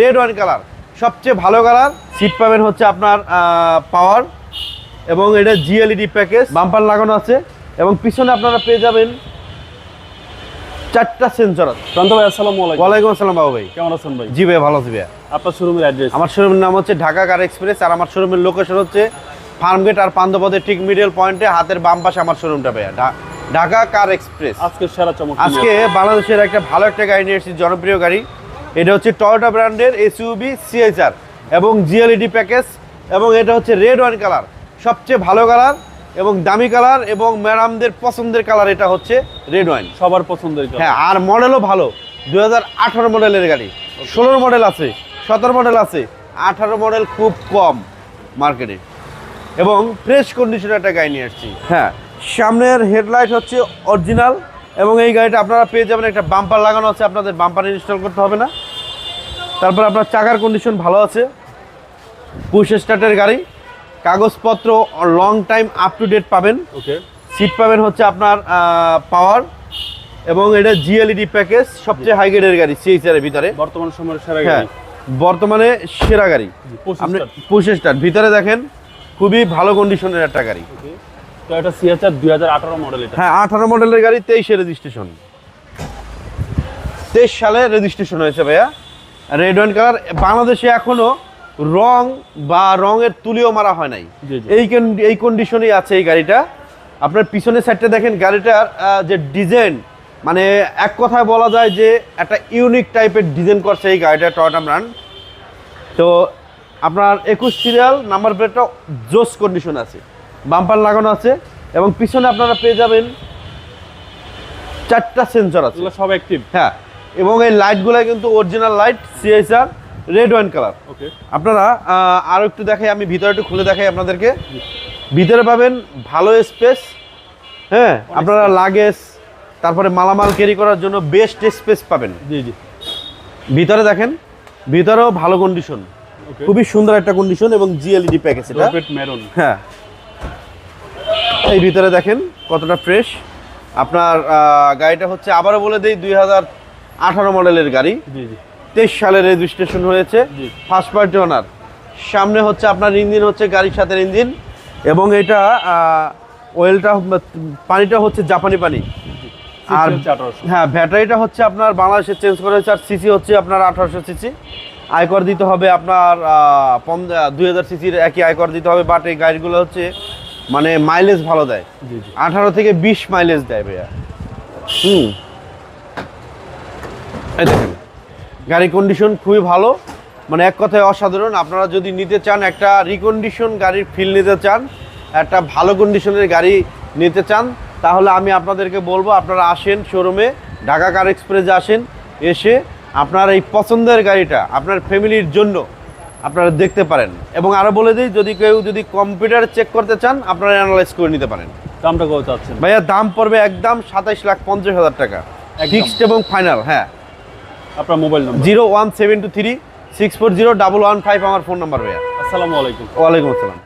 Red wine colour সবচেয়ে ভালো colour seat পাবেন হচ্ছে আপনার পাওয়ার এবং এটা জিএলইডি প্যাকেজ বাম্পার লাগানো আছে এবং পিছনে আপনারা পেয়ে যাবেন চারটা সেন্সর আছে। প্রান্ত ভাই আসসালামু আলাইকুম। ওয়ালাইকুম আসসালাম বাবু ভাই। কেমন আছেন ভাই? জি ভাই ভালো আছি ভাইয়া। আপনার শোরুমের অ্যাড্রেস আমার শোরুমের নাম হচ্ছে ঢাকা কার এক্সপ্রেস আর আমার শোরুমের লোকেশন হচ্ছে ফার্মগেট আর পান্ডপদের ঠিক মিডল পয়েন্টে হাতের বাম পাশে আমার শোরুমটা ভাইয়া। ঢাকা কার এক্সপ্রেস আজকে সেরা চমক। আজকে বাংলাদেশের একটা ভালো একটা গাড়ি নিয়ে এসেছি জনপ্রিয় গাড়ি। এটা হচ্ছে টয়োটা ব্র্যান্ডের এসইউবি সিএইচআর এবং জিএলইডি প্যাকেজ এবং এটা হচ্ছে রেড ওয়াইন কালার সবচেয়ে ভালো কালার এবং দামি কালার এবং ম্যাডামদের পছন্দের কালার এটা হচ্ছে রেড ওয়াইন সবার পছন্দের হ্যাঁ আর মডেলও ভালো। দু হাজার আঠারো মডেলের গাড়ি। ষোলোর মডেল আছে সতেরো মডেল আছে। আঠারো মডেল খুব কম মার্কেটে এবং ফ্রেশ কন্ডিশনে একটা গাড়ি নিয়ে আসছি হ্যাঁ সামনের হেডলাইট হচ্ছে অরিজিনাল এবং এই গাড়িটা আপনারা পেয়ে যাবেন। একটা বাম্পার লাগানো আছে আপনাদের বাম্পার ইনস্টল করতে হবে না। তারপর আপনার চাকার কন্ডিশন ভালো আছে। পুশ স্টার্টের গাড়ি। কাগজপত্র long time up to date পাবেন। ওকে সিট পাবেন হচ্ছে আপনার পাওয়ার এবং এটা জিএলইডি প্যাকেজ সবচেয়ে হাই গ্রেডের গাড়ি সিএইচআর এর ভিতরে। বর্তমান সময়ের সেরা হ্যাঁ গাড়ি বর্তমানে সেরা গাড়ি। আপনি পুশ স্টার্ট ভিতরে দেখেন খুবই ভালো কন্ডিশনের একটা গাড়ি. তো এটা সিএচআর দুই হাজার আঠারো মডেল এটা। হ্যাঁ আঠারো মডেলের গাড়ি তেইশে রেজিস্ট্রেশন তেইশ সালে রেজিস্ট্রেশন হয়েছে ভাইয়া। রেড ওয়াইন কালার বাংলাদেশে এখনও রং বা রঙের তুলিও মারা হয় নাই। এই এই কন্ডিশনেই আছে এই গাড়িটা। আপনার পিছনের সাইডটা দেখেন গাড়িটার যে ডিজাইন মানে এক কথায় বলা যায় যে একটা ইউনিক টাইপের ডিজাইন করছে এই গাড়িটা টয়টা ব্র্যান্ড তো আপনার একুশ সিরিয়াল নাম্বার প্লেটটা জোস কন্ডিশন আছে। বাম্পার লাগানো আছে এবং পিছনে আপনারা পেয়ে যাবেন চারটা সেন্সর আছে। সব অ্যাক্টিভ হ্যাঁ এবং এই লাইটগুলো কিন্তু original light CSR red wine colour okay আপনারা আহ, আরও একটু দেখাই আমি ভিতরে একটু খুলে দেখাই আপনাদেরকে। ভিতরে পাবেন ভালো স্পেস হ্যাঁ? আপনারা লাগেজ তারপরে মালামাল ক্যারি করার জন্য বেস্ট স্পেস পাবেন। জি জি। ভিতরে দেখেন ভিতরেও ভালো কন্ডিশন খুবই সুন্দর একটা কন্ডিশন এবং জিএলইডি প্যাকেজ এটা। রোপেট মেরুন হ্যাঁ। এই ভিতরে দেখেন কতটা ফ্রেশ আপনার গাড়িটা হচ্ছে আবারও বলে দেই দুই হাজার আঠারো মডেলের গাড়ি। তেইশ সালে রেজিস্ট্রেশন হয়েছে। ফার্স্ট পার্টি ওনার সামনে হচ্ছে আপনার ইঞ্জিন হচ্ছে গাড়ির সাথে ইঞ্জিন এবং এটা ওয়েলটা পানিটা হচ্ছে জাপানি পানি। আর হ্যাঁ ব্যাটারিটা হচ্ছে আপনার বাংলাদেশে চেঞ্জ করা হয়েছে। আর সিসি হচ্ছে আপনার আঠারোশো সিসি আয়কর দিতে হবে আপনার দুই হাজার সিসির একই আয়কর দিতে হবে। বাট এই গাড়িগুলো হচ্ছে মানে মাইলেজ ভালো দেয়। আঠারো থেকে বিশ মাইলেজ দেয় ভাইয়া। হুম। এই দেখেন গাড়ি কন্ডিশন খুবই ভালো। মানে এক কথায় অসাধারণ। আপনারা যদি নিতে চান একটা রিকন্ডিশন গাড়ির ফিল নিতে চান একটা ভালো কন্ডিশনের গাড়ি নিতে চান তাহলে আমি আপনাদেরকে বলব আপনারা আসেন শোরুমে ঢাকা কার এক্সপ্রেসে আসেন এসে আপনার এই পছন্দের গাড়িটা আপনার ফ্যামিলির জন্য আপনারা দেখতে পারেন। এবং আরও বলে দিই যদি কেউ যদি কম্পিউটার চেক করতে চান আপনারা অ্যানালাইজ করে নিতে পারেন। দামটা কত চাচ্ছেন? ভাইয়া দাম পড়বে একদম সাতাইশ লাখ পঞ্চাশ হাজার টাকা। ফিক্সড এবং ফাইনাল হ্যাঁ। আপনার mobile number zero one seven two three six four zero double one five আমার ফোন নাম্বার ভাইয়া। আসসালামু আলাইকুম। ওয়ালাইকুম আসসালাম।